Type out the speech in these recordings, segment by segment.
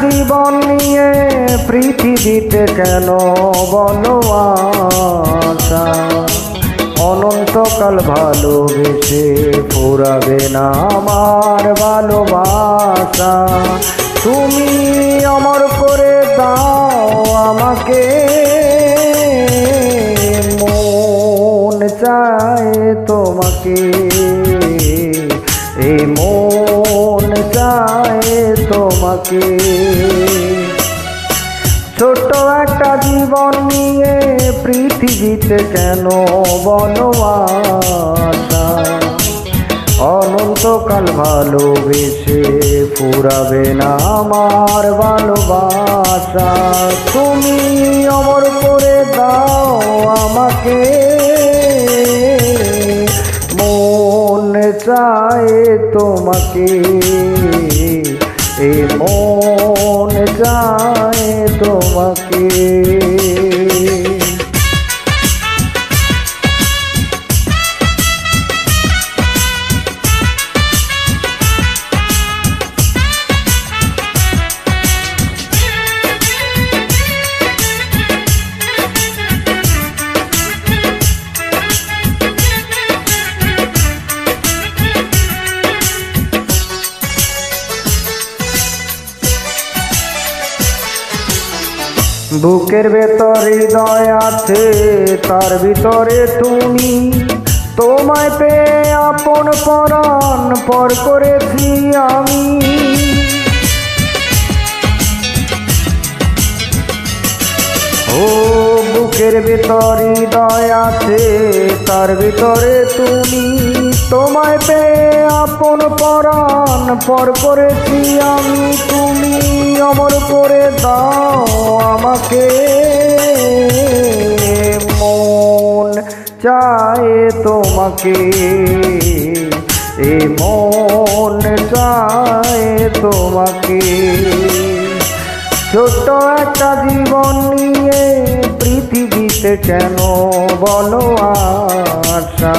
জীবন নিয়ে পৃথিবীতে কেন আশা? অনন্তকাল ভালোবেসে ফুরাবে না আমার ভালোবাসা। তুমি অমর করে দাও আমাকে। মন চায় তোমাকে। এই মন তোমাকে ছোট্ট একটা জীবন নিয়ে পৃথিবীতে কেন আশা অনন্তকাল ভালোবেসে ফুরাবে না আমার ভালোবাসা। তুমি অমর করে দাও আমাকে। মন চায় তোমাকে। এ মন যায় তোমাকে। বুকের ভেতর হৃদয় আছে, তার ভিতরে তুমি। তোমায় পেয়ে আপন পরাণ পর করেছি আমি। ও বুকের ভিতর হৃদয় আছে, তার ভিতরে তুমি। তোমায় পেয়ে আপন পরাণ পর করেছি আমি। তুমি অমর করে দাও। আমাকে মন চায় তোমাকে, এ মন চায় তোমাকে। ছোট একটা জীবন নিয়ে পৃথিবীতে কেন বলো আশা?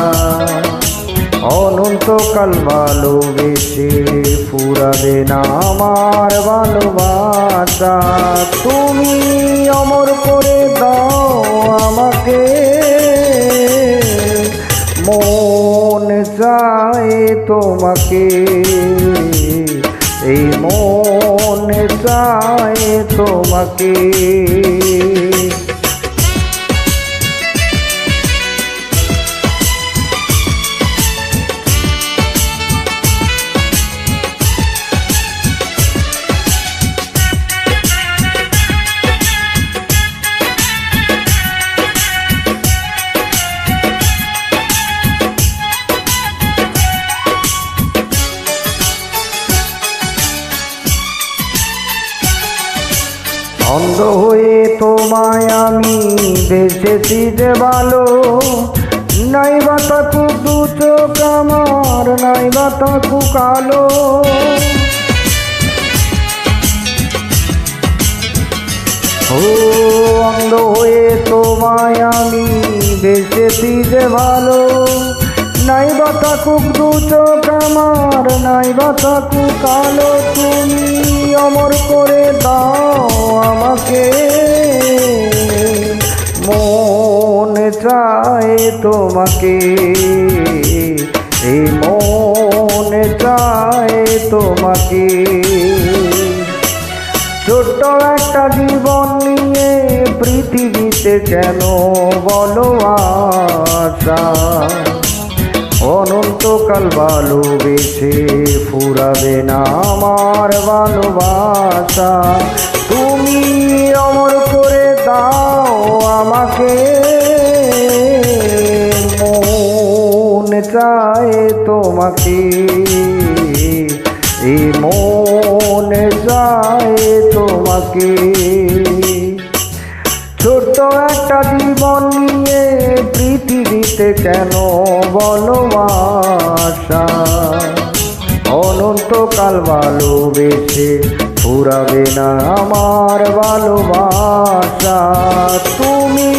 অনন্তকাল ভালোবেসে ফুরাবে না আমার ভালোবাসা। তুমি অমর করে দাও আমাকে, মন চায় তোমাকে। এই মন চায় তোমাকে। অন্ধ হয়ে তোমায় আমি বেসেছি যে ভালো। নাই বা তাকু দু চোখ আমার নাই বা তাকু কালো। ও অন্ধ হয়ে তোমায় আমি বেসেছি যে ভালো। নাই বা থাকুক দু চোখ আমার নাই বা থাকুক কালো। তুমি অমর করে দাও। আমাকে। মন চায় তোমাকে। এই মন চায় তোমাকে। ছোট্ট একটা জীবন নিয়ে পৃথিবীতে কেন বলো আশা? অনন্তকাল ভালোবেসে ফুরাবে না আমার ভালোবাসা। তুমি অমর করে দাও আমাকে। মন চায় তোমাকে। এই মন চায় তোমাকে। পৃথিবীতে কেন আশা? অনন্তকাল ভালোবেসে ফুরাবে না আমার ভালোবাসা। তুমি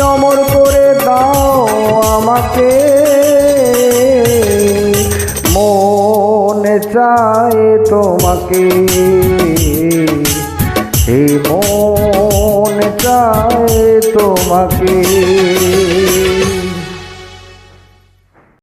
অমর করে দাও আমাকে। মন চায় তোমাকে। এই মন চায় তোমাকে।